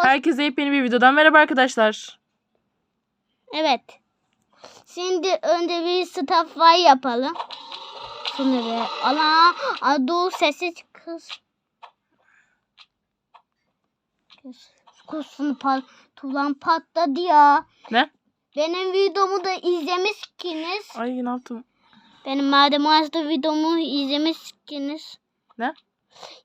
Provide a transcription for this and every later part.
Herkese yepyeni bir videodan merhaba arkadaşlar. Evet. Şimdi önce bir staff var yapalım. Be. Ana. Adu sesi kız. Kusunu pat, tulan patladı ya. Ne? Benim videomu da izlemişsiniz. Ay ne yaptım? Benim madem açtı videomu izlemişsiniz. Ne?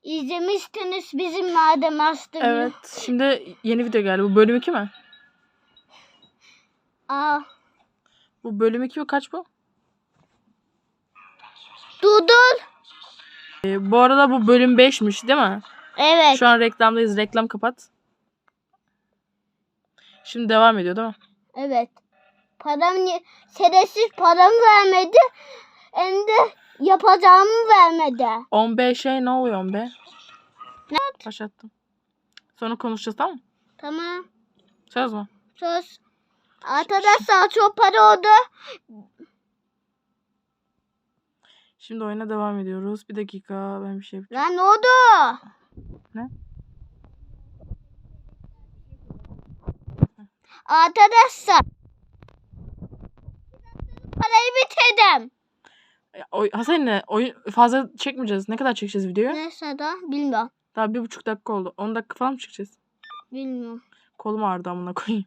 İzlemiştiniz bizim madem açtı. Evet. Şimdi yeni video geldi. Bu bölüm 2 mi? Aa, Bu bölüm 2 mi? Kaç bu? Dudul. Ee, bu arada bu bölüm 5'miş değil mi? Evet. Şu an reklamdayız. Reklam kapat. Şimdi devam ediyor değil mi? Evet. Param şerefsiz param vermedi. Hem de yapacağımı vermedi. 15 şey ne oluyor 15? Ne? Başlattım. Sonra konuşacağız tamam mı? Tamam. Söz mü? Söz. Arkadaşlar çok para oldu. Şimdi oyuna devam ediyoruz. Bir dakika ben bir şey yapacağım. Lan ne oldu? Ne? Arkadaşlar. Parayı bitirdim. Ya, oy- Hasan ne? Oyun fazla çekmeyeceğiz. Ne kadar çekeceğiz videoyu? Neyse da bilmiyorum. Daha bir buçuk dakika oldu. 10 dakika falan mı çekeceğiz? Bilmiyorum. Kolum ağrıdı amına koyayım.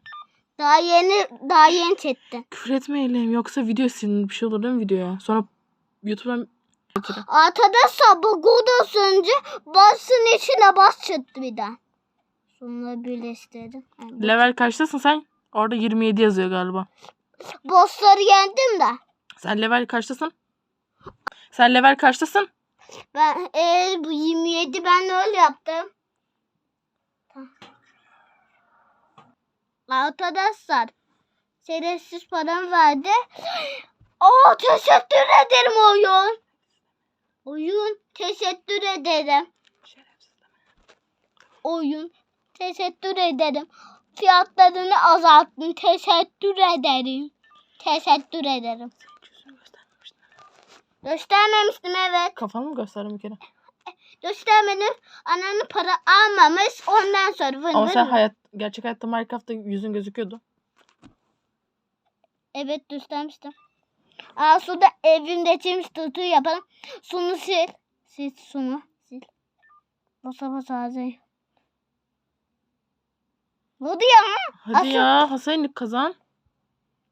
Daha yeni daha yeni çektim. Küfür etmeyelim yoksa video silinir bir şey olur değil mi videoya? Sonra YouTube'dan Arkadaşlar bu Godos önce basın içine bas çıktı bir de. Sonra birleştirdim. Yani level kaçtasın sen? Orada 27 yazıyor galiba. Bossları yendim de. Sen level kaçtasın? Sen level kaçtasın? Ben eğer bu 27 ben öyle yaptım. Arkadaşlar şerefsiz param verdi. Aa teşekkür ederim oyun. Oyun teşekkür ederim. Oyun teşekkür ederim. Fiyatlarını azalttın. Teşekkür ederim. Teşekkür ederim. Göstermemiştim evet. Kafanı mı gösterdim bir kere? Göstermedim. Anneanne para almamış. Ondan sonra vın Ama vın sen hayat, gerçek hayatta Minecraft'ta yüzün gözüküyordu. Evet göstermiştim. Aa suda evimde çimiş tutu yapalım. Sunu sil. Sil sunu. Sil. Basa basa ağzı. Vurdu ya. Hadi Asıl- ya Hasan kazan.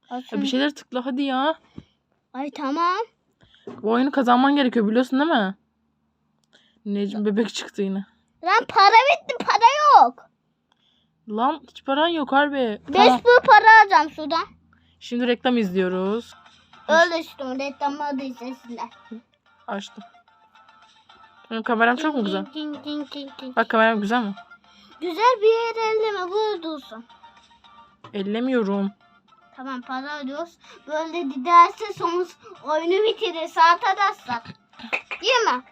Asıl- Ya bir şeyler tıkla hadi ya. Ay tamam. Bu oyunu kazanman gerekiyor biliyorsun değil mi? Necmi bebek çıktı yine. Lan para bitti. Para yok. Lan hiç paran yok harbi. Beş Tamam. bu para alacağım sudan. Şimdi reklam izliyoruz. Öyle işte. Reklamı adı izlesinler. Açtım. Benim kameram çok mu güzel? Ting, ting, ting, ting. Bak kameram güzel mi? Güzel bir yer elleme. Burada dursun. Ellemiyorum. Tamam para alıyoruz. Böyle giderse sonuç oyunu bitirir. Arkadaşlar. Değil mi?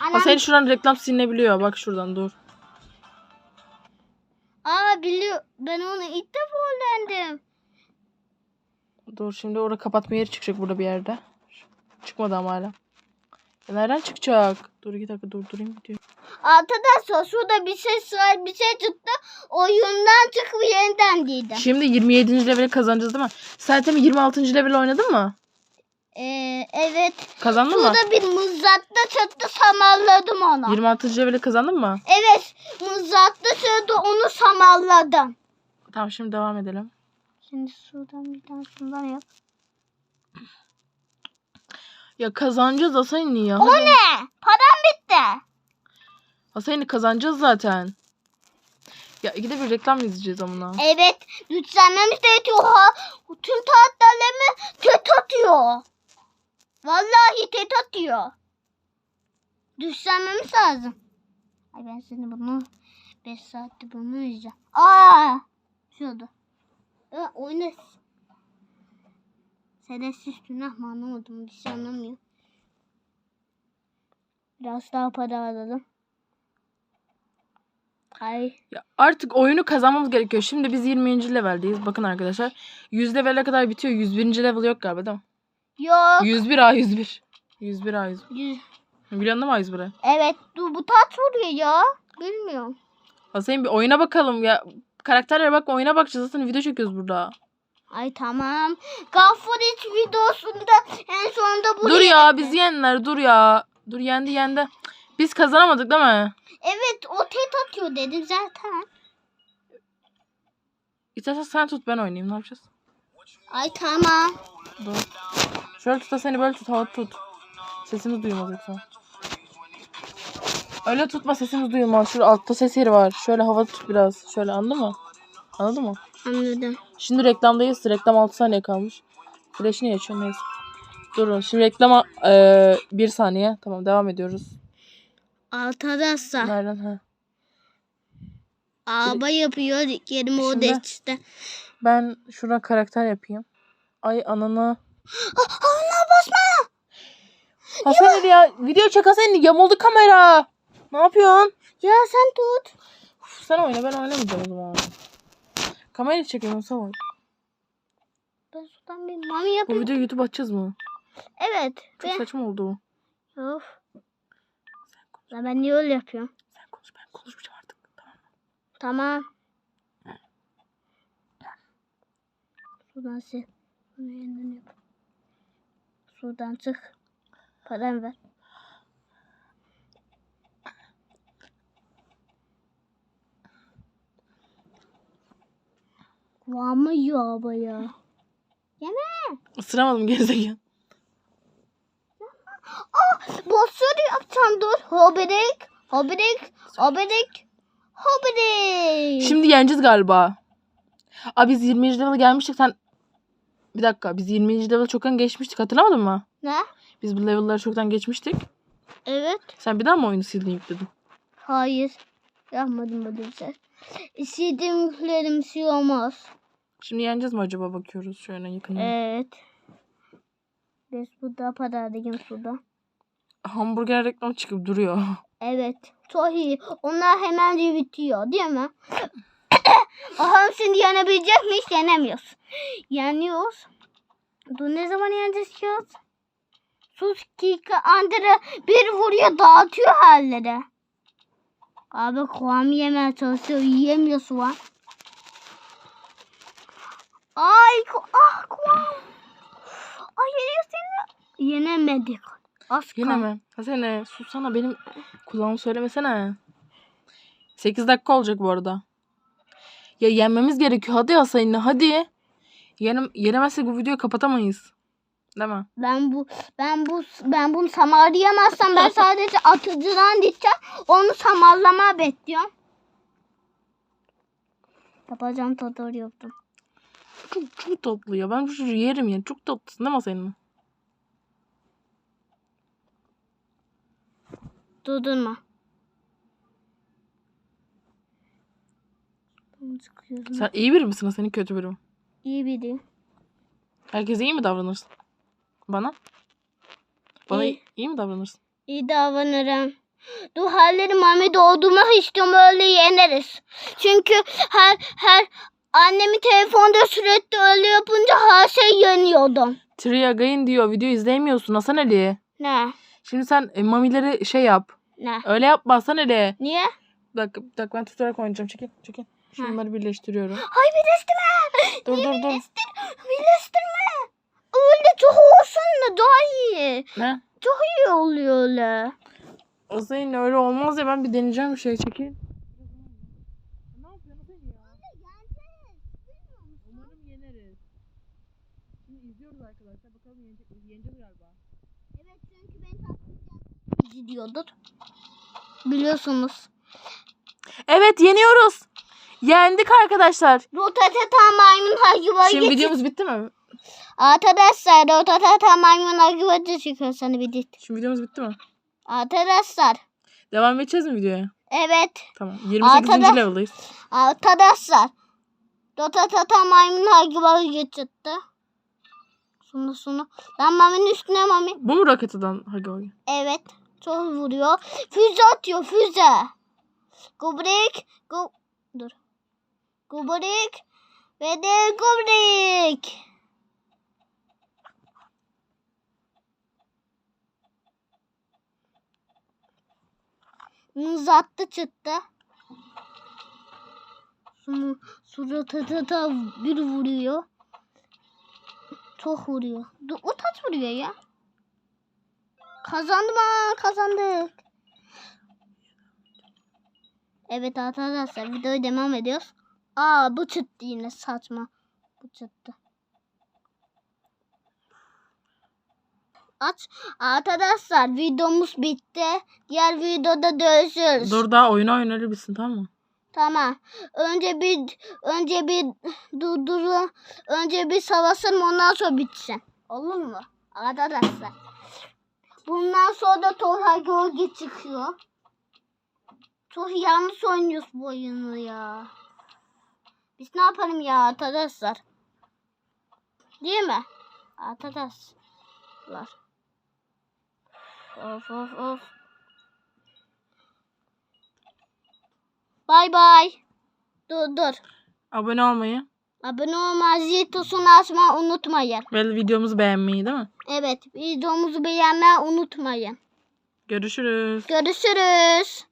Ama senin şuradan reklam silinebiliyor. Bak şuradan dur. Aa biliyor. Ben onu ilk defa öğrendim. Dur şimdi orada kapatma yeri çıkacak burada bir yerde. Çıkmadı ama hala. Ya nereden çıkacak? Dur iki dakika durdurayım diyor. Arkadaşlar şurada bir şey sıra bir şey çıktı. Oyundan çıkıp yeniden dedim. Şimdi 27. leveli kazanacağız değil mi? Mi 26. level oynadın mı? Ee, evet. Kazandın mı? Şurada bir mızrakta çıktı samarladım ona. 26. leveli kazandın mı? Evet. Mızrakta çıktı onu samarladım. Tamam şimdi devam edelim. Şimdi şuradan bir tane şundan yap. Ya kazanacağız Hasan'ı ya. O ne? Param bitti. Hasan'ı kazanacağız zaten. Ya ikide bir reklam izleyeceğiz amına? Evet. Güçlenmemiz de yetiyor. Ha, tüm tahtlarımı tet atıyor. Vallahi tet atıyor. Güçlenmemiz lazım. Ay ben seni bunu 5 saatte bunu yiyeceğim. Aa! Şurada. Ya, oyna. Şerefsiz günah mı anlamadım. Bir şey anlamıyorum. Biraz daha para alalım. Ay. Ya artık oyunu kazanmamız gerekiyor. Şimdi biz 20. leveldeyiz. Bakın arkadaşlar. 100 levele kadar bitiyor. 101. level yok galiba değil mi? Yok. 101 A 101. 101 A 101. Yüz- Biliyorsun değil mi A 101'i? Evet. Bu, bu taç vuruyor ya. Bilmiyorum. Hasan bir oyuna bakalım ya. Karakterlere bak oyuna bakacağız. Zaten video çekiyoruz burada. Ay tamam. Gaffurit videosunda en sonunda bu. Dur ya biz yenler dur ya. Dur yendi yendi. Biz kazanamadık değil mi? Evet o tet atıyor dedim zaten. İstersen sen tut ben oynayayım ne yapacağız? Ay tamam. Dur. Şöyle tut da seni böyle tut hava tut. Sesimiz duyulmaz yoksa. Öyle tutma sesimiz duyulmaz. Şurada altta ses yeri var. Şöyle hava tut biraz. Şöyle anladın mı? Anladın mı? Anladım. Şimdi reklamdayız. Reklam 6 saniye kalmış. Flash'ını yaşıyor neyse. Durun. Şimdi reklama eee, bir saniye. Tamam devam ediyoruz. Arkadaşlar Nereden? Ha. araba yapıyor. Yerime o Şimdi- işte. Ben şuna karakter yapayım. Ay ananı. Ana basma. Hasan Ali ya video çek Hasan Ali, yamuldu kamera. Ne yapıyorsun? Ya sen tut. Uf, sen oyna ben oynamayacağım o zaman. Kamerayı çekiyorum sen oyna. Ben sudan bir mami Bu yapayım. videoyu YouTube açacağız mı? Evet. Çok Ben... saçma oldu. Of. Ya ben niye öyle yapıyorum? Sen konuş ben konuşmayacağım artık. Tamam. Tamam. Sudan sil. Bunu yeniden yap. Sudan çık. Param ver. Kulağıma yiyor abi ya. Yeme. Isıramadım gerizekalı. Bossları yapacağım dur. Hobidik. Hobidik. Hobidik. Hobidik. Şimdi yeneceğiz galiba. Aa biz 20. level'a gelmiştik sen... Bir dakika biz 20. level'a çoktan geçmiştik hatırlamadın mı? Ne? Biz bu level'ları çoktan geçmiştik. Evet. Sen bir daha mı oyunu sildin yükledin? Hayır. Yapmadım böyle bir şey. İstediğim yüklerim şey olmaz. Şimdi yeneceğiz mi acaba bakıyoruz şöyle yakından. Evet. Biz burada para arayın suda. Hamburger reklamı çıkıp duruyor. Evet. İyi. Onlar hemen bitiyor değil mi? Aha şimdi yenebilecek miyiz? Yenemiyoruz. Yeniyoruz. Dur ne zaman yeneceğiz ya? Sus Kika Andre bir vuruyor dağıtıyor halleri. Abi kulağımı yemeye çalışıyor. Yiyemiyor şu an. Ay ah kulağım. Ay yeniyor seni. Yenemedik. Az Yine mi? Hasene sussana benim kulağımı söylemesene. 8 dakika olacak bu arada. Ya yenmemiz gerekiyor. Hadi Hasan'la hadi. Yenem, yenemezsek bu videoyu kapatamayız. Değil mi? Ben bu ben bu ben bunu samarlayamazsam ben sadece atıcıdan diyeceğim. Onu samarlama bekliyorum. Yapacağım tadı yaptım. Çok, çok tatlı ya. Ben bu çocuğu yerim ya. Çok tatlısın değil mi Hasan'la? Durdurma. Bunu sıkıyorum. Sen iyi biri misin Hasan'ın kötü biri mi? İyi biri. Herkese iyi mi davranırsın? Bana? Bana iyi, İyi. mi davranırsın? İyi davranırım. Dur halleri Mami doldurmak istiyorum öyle yeneriz. Çünkü her her annemi telefonda sürekli öyle yapınca her şey yeniyordum. Triya Gain diyor. Video izleyemiyorsun Hasan Ali. Ne? Şimdi sen e, mamileri şey yap. Ne? Öyle yapma Hasan Ali. Niye? Bir dakika ben tutarak oynayacağım. Çekil, çekil. Şunları birleştiriyorum. Hay birleştirme. Dur, dur, dur. Birleştir, birleştirme. Öyle çok olsun da daha iyi. Ne? Çok iyi oluyor öyle. Hasan öyle olmaz ya. Ben bir deneyeceğim bir şey. Çekil. Umarım yeneriz. Şimdi izliyoruz arkadaşlar. Bakalım yenecek miyiz? Yeneceğiz galiba. Evet çünkü ben gidiyordur. Biliyorsunuz. Evet yeniyoruz. Yendik arkadaşlar. Rotatata maymun hacıva Şimdi videomuz bitti mi? Arkadaşlar rotatata maymun hacıva çıkıyor sana bir dit. Şimdi videomuz bitti mi? Arkadaşlar. Devam edeceğiz mi videoya? Evet. Tamam. 28. Arkadaş- level'dayız. Arkadaşlar. Rotatata maymun hacıva geçitti. Şunu şunu. Lan maminin üstüne mami. Bu mu raketadan Hagi Hagi? Evet. Çok vuruyor. Füze atıyor füze. Gubrik. Gu Dur. Gubrik. Ve de gubrik. Uzattı çıktı. Su, suratı da bir vuruyor. Çok vuruyor. Du- O taç vuruyor ya. Kazandım ha kazandık. Evet arkadaşlar videoya devam ediyoruz. Aa bu çıktı yine saçma. Bu çıktı. Aç. Arkadaşlar videomuz bitti. Diğer videoda görüşürüz. Dur daha oyunu oynarı bitsin tamam mı? Tamam. Önce bir önce bir durdurun. Önce bir savaşın ondan sonra bitsin. Olur mu? Arkadaşlar. Bundan sonra da Torha Gölge çıkıyor. Çok yanlış oynuyoruz bu oyunu ya. Biz ne yapalım ya arkadaşlar? Değil mi? Arkadaşlar. Of of of. Bay bay. Dur dur. Abone olmayı Abone olmayı, zil tuşunu açmayı unutmayın. ve videomuzu beğenmeyi değil mi? Evet, videomuzu beğenmeyi unutmayın. Görüşürüz. Görüşürüz.